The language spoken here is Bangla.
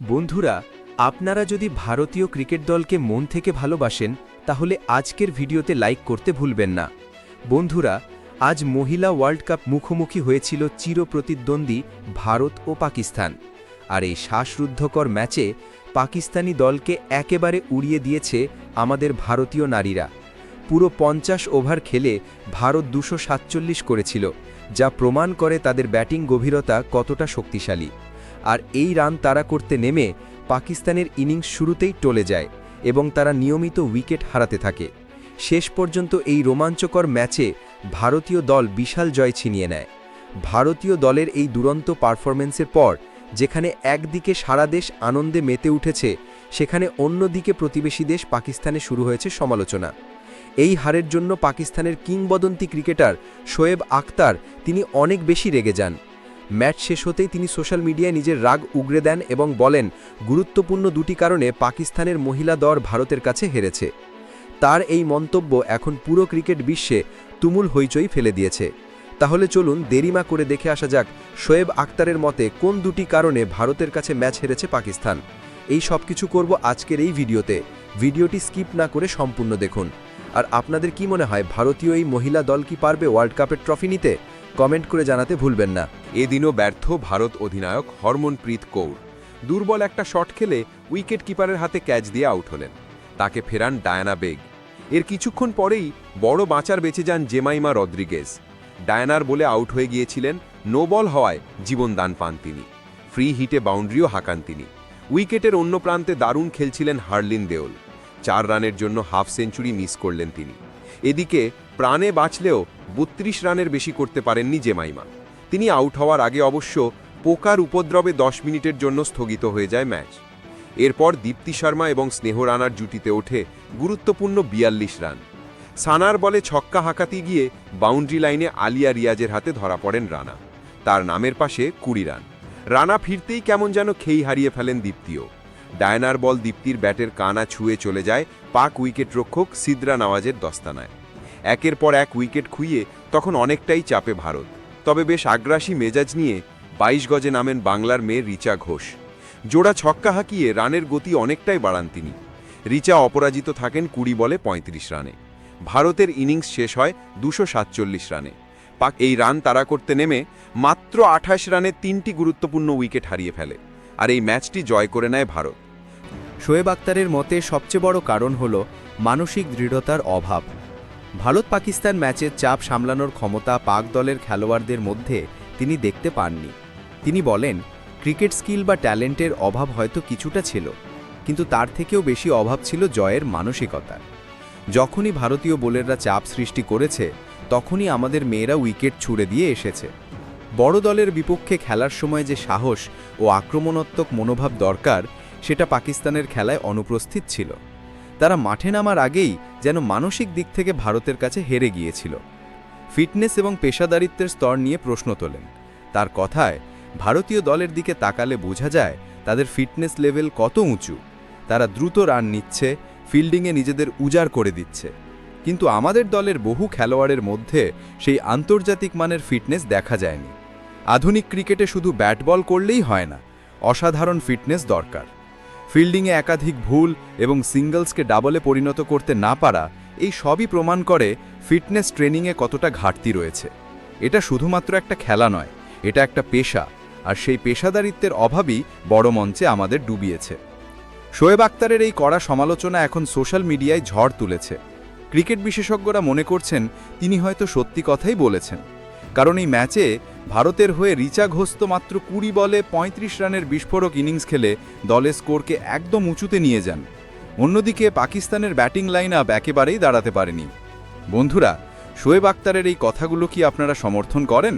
বন্ধুরা, আপনারা যদি ভারতীয় ক্রিকেট দলকে মন থেকে ভালোবাসেন, তাহলে আজকের ভিডিওতে লাইক করতে ভুলবেন না। বন্ধুরা, আজ মহিলা ওয়ার্ল্ড কাপ মুখোমুখি হয়েছিল চিরপ্রতিদ্বন্দ্বী ভারত ও পাকিস্তান। আর এই শ্বাসরুদ্ধকর ম্যাচে পাকিস্তানি দলকে একেবারে উড়িয়ে দিয়েছে আমাদের ভারতীয় নারীরা। পুরো পঞ্চাশ ওভার খেলে ভারত দুশো করেছিল, যা প্রমাণ করে তাদের ব্যাটিং গভীরতা কতটা শক্তিশালী। আর এই রান তারা করতে নেমে পাকিস্তানের ইনিংস শুরুতেই টলে যায় এবং তারা নিয়মিত উইকেট হারাতে থাকে। শেষ পর্যন্ত এই রোমাঞ্চকর ম্যাচে ভারতীয় দল বিশাল জয় ছিনিয়ে নেয়। ভারতীয় দলের এই দুরন্ত পারফরমেন্সের পর, যেখানে একদিকে সারা দেশ আনন্দে মেতে উঠেছে, সেখানে অন্যদিকে প্রতিবেশী দেশ পাকিস্তানে শুরু হয়েছে সমালোচনা। এই হারের জন্য পাকিস্তানের কিংবদন্তি ক্রিকেটার শোয়েব আখতার তিনি অনেক বেশি রেগে যান। ম্যাচ শেষ হতেই তিনি সোশ্যাল মিডিয়ায় নিজের রাগ উগরে দেন এবং বলেন, গুরুত্বপূর্ণ দুটি কারণে পাকিস্তানের মহিলা দল ভারতের কাছে হেরেছে। তার এই মন্তব্য এখন পুরো ক্রিকেট বিশ্বে তুমুল হইচই ফেলে দিয়েছে। তাহলে চলুন দেরিমা করে দেখে আসা যাক শোয়েব আক্তারের মতে কোন দুটি কারণে ভারতের কাছে ম্যাচ হেরেছে পাকিস্তান। এই সব কিছু করব আজকের এই ভিডিওতে। ভিডিওটি স্কিপ না করে সম্পূর্ণ দেখুন। আর আপনাদের কি মনে হয়, ভারতীয় এই মহিলা দল কি পারবে ওয়ার্ল্ড কাপের ট্রফি নিতে? কমেন্ট করে জানাতে ভুলবেন না। এদিনও ব্যর্থ ভারত অধিনায়ক হরমনপ্রীত কৌর। দুর্বল একটা শট খেলে উইকেট কিপারের হাতে ক্যাচ দিয়ে আউট হলেন। তাকে ফেরান ডায়ানা বেগ। এর কিছুক্ষণ পরেই বড় বাঁচার বেঁচে যান জেমাইমা রদ্রিগেজ। ডায়ানার বলে আউট হয়ে গিয়েছিলেন নো বল হওয়ায় জীবনদান পান তিনি। ফ্রি হিটে বাউন্ডারিও হাঁকান তিনি। উইকেটের অন্য প্রান্তে দারুণ খেলছিলেন হার্লিন দেওল। চার রানের জন্য হাফ সেঞ্চুরি মিস করলেন তিনি। এদিকে প্রাণে বাঁচলেও বত্রিশ রানের বেশি করতে পারেননি জেমাইমা। তিনি আউট হওয়ার আগে অবশ্য পোকার উপদ্রবে দশ মিনিটের জন্য স্থগিত হয়ে যায় ম্যাচ। এরপর দীপ্তি শর্মা এবং স্নেহ রানার জুটিতে ওঠে গুরুত্বপূর্ণ বিয়াল্লিশ রান। সানার বলে ছক্কা হাঁকাতে গিয়ে বাউন্ডারি লাইনে আলিয়া রিয়াজের হাতে ধরা পড়েন রানা। তার নামের পাশে কুড়ি রান। রানা ফিরতেই কেমন যেন খেই হারিয়ে ফেলেন দীপ্তিও। ডায়নার বল দীপ্তির ব্যাটের কানা ছুঁয়ে চলে যায় পাক উইকেট রক্ষক সিদ্রা নওয়াজের দস্তানায়। একের পর এক উইকেট খুইয়ে তখন অনেকটাই চাপে ভারত। তবে বেশ আগ্রাসী মেজাজ নিয়ে বাইশ গজে নামেন বাংলার মেয়ে রিচা ঘোষ। জোড়া ছক্কা হাঁকিয়ে রানের গতি অনেকটাই বাড়ান তিনি। রিচা অপরাজিত থাকেন কুড়ি বলে ৩৫ রানে। ভারতের ইনিংস শেষ হয় দুশো রানে। পাক এই রান তাড়া করতে নেমে মাত্র আঠাশ রানে তিনটি গুরুত্বপূর্ণ উইকেট হারিয়ে ফেলে, আর এই ম্যাচটি জয় করে নেয় ভারত। শোয়েব আক্তারের মতে সবচেয়ে বড় কারণ হল মানসিক দৃঢ়তার অভাব। ভারত পাকিস্তান ম্যাচের চাপ সামলানোর ক্ষমতা পাক দলের খেলোয়াড়দের মধ্যে তিনি দেখতে পাননি। তিনি বলেন, ক্রিকেট স্কিল বা ট্যালেন্টের অভাব হয়তো কিছুটা ছিল, কিন্তু তার থেকেও বেশি অভাব ছিল জয়ের মানসিকতার যখনই ভারতীয় বোলাররা চাপ সৃষ্টি করেছে, তখনই আমাদের মেয়েরা উইকেট ছুড়ে দিয়ে এসেছে। বড় দলের বিপক্ষে খেলার সময় যে সাহস ও আক্রমণাত্মক মনোভাব দরকার, সেটা পাকিস্তানের খেলায় অনুপস্থিত ছিল। তারা মাঠে নামার আগেই যেন মানসিক দিক থেকে ভারতের কাছে হেরে গিয়েছিল। ফিটনেস এবং পেশাদারিত্বের স্তর নিয়ে প্রশ্ন তোলেন। তার কথায়, ভারতীয় দলের দিকে তাকালে বোঝা যায় তাদের ফিটনেস লেভেল কত উঁচু। তারা দ্রুত রান নিচ্ছে, ফিল্ডিংয়ে নিজেদের উজাড় করে দিচ্ছে। কিন্তু আমাদের দলের বহু খেলোয়াড়ের মধ্যে সেই আন্তর্জাতিক মানের ফিটনেস দেখা যায়নি। আধুনিক ক্রিকেটে শুধু ব্যাট বল করলেই হয় না, অসাধারণ ফিটনেস দরকার। ফিল্ডিংয়ে একাধিক ভুল এবং সিঙ্গলসকে ডাবলে পরিণত করতে না পারা, এই সবই প্রমাণ করে ফিটনেস ট্রেনিংয়ে কতটা ঘাটতি রয়েছে। এটা শুধুমাত্র একটা খেলা নয়, এটা একটা পেশা, আর সেই পেশাদারিত্বের অভাবই বড় মঞ্চে আমাদের ডুবিয়েছে। শোয়েব আক্তারের এই কড়া সমালোচনা এখন সোশ্যাল মিডিয়ায় ঝড় তুলেছে। ক্রিকেট বিশেষজ্ঞরা মনে করছেন, তিনি হয়তো সত্যি কথাই বলেছেন। কারণ এই ম্যাচে ভারতের হয়ে রিচা ঘোষ তো মাত্র কুড়ি বলে ৩৫ রানের বিস্ফোরক ইনিংস খেলে দলের স্কোরকে একদম উঁচুতে নিয়ে যান। অন্যদিকে পাকিস্তানের ব্যাটিং লাইন আপ একেবারেই দাঁড়াতে পারেনি। বন্ধুরা, শোয়েব আক্তারের এই কথাগুলো কি আপনারা সমর্থন করেন?